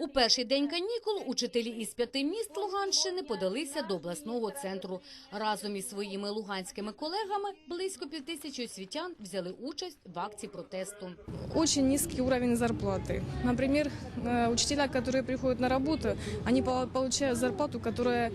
У перший день канікул учителі із п'яти міст Луганщини подалися до обласного центру. Разом із своїми луганськими колегами близько півтисячі освітян взяли участь в акції протесту. очень низкий уровень зарплаты. Например, э, учителя, которые приходят на работу, они пол- получают зарплату, которая,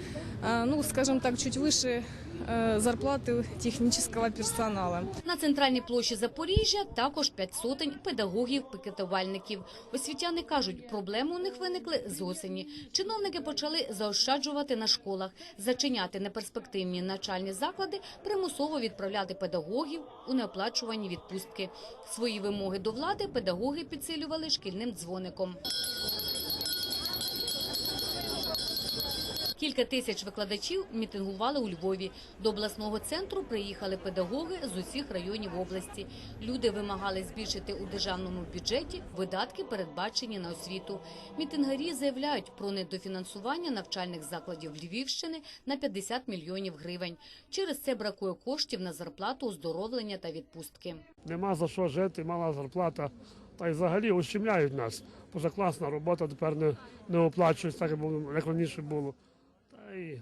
э, ну, скажем так, чуть выше э, зарплаты технического персонала. На центральній площі Запоріжжя також п'ять сотень педагогів-пікетувальників. Освітяни кажуть, проблеми у них виникли з осені. Чиновники почали заощаджувати на школах, зачиняти неперспективні навчальні заклади, примусово відправляти педагогів у неоплачувані відпустки. Свої вимоги до влади педагоги підсилювали шкільним дзвоником. Кілька тисяч викладачів мітингували у Львові. До обласного центру приїхали педагоги з усіх районів області. Люди вимагали збільшити у державному бюджеті видатки, передбачені на освіту. Мітингарі заявляють про недофінансування навчальних закладів Львівщини на 50 мільйонів гривень. Через це бракує коштів на зарплату, оздоровлення та відпустки. Нема за що жити, мала зарплата. Та й взагалі ущемляють нас. Позакласна робота тепер не, не оплачується, так як раніше було. Й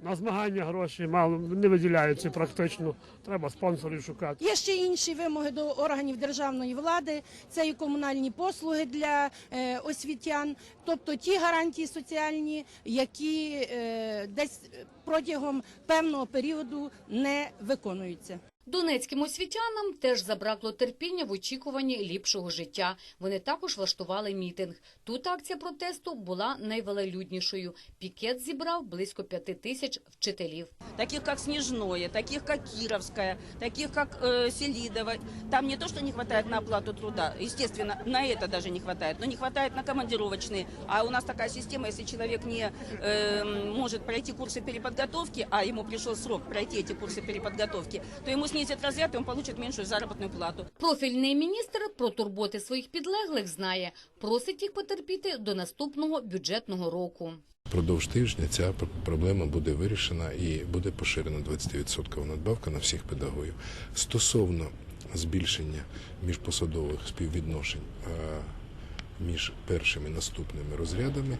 на змагання гроші мало не виділяються практично. Треба спонсорів шукати. Є ще інші вимоги до органів державної влади. Це і комунальні послуги для е, освітян, тобто ті гарантії соціальні, які е, десь протягом певного періоду не виконуються. Донецьким освітянам теж забракло терпіння в очікуванні ліпшого життя. Вони також влаштували мітинг. Тут акція протесту була найвелелюднішою. Пікет зібрав близько п'яти тисяч вчителів. таких как Снежное, таких как Кировская, таких как э, Селидово. Там не то, что не хватает на оплату труда, естественно, на это даже не хватает, но не хватает на командировочные. А у нас такая система, если человек не э, может пройти курсы переподготовки, а ему пришел срок пройти эти курсы переподготовки, то ему снизят разряд, и он получит меньшую заработную плату. Профільний міністр про турботи своїх підлеглих знає. Просить їх потерпіти до наступного бюджетного року. Продовж тижня ця проблема буде вирішена і буде поширена 20% надбавка на всіх педагогів. Стосовно збільшення міжпосадових співвідношень е, між першими і наступними розрядами,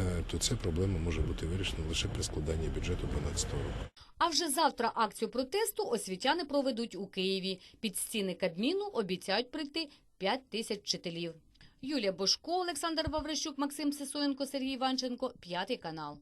е, то ця проблема може бути вирішена лише при складанні бюджету 2012 року. А вже завтра акцію протесту освітяни проведуть у Києві. Під стіни Кабміну обіцяють прийти 5 тисяч вчителів. Юлія Бошко, Олександр Ваврищук, Максим Сисоєнко, Сергій Іванченко, П'ятий канал.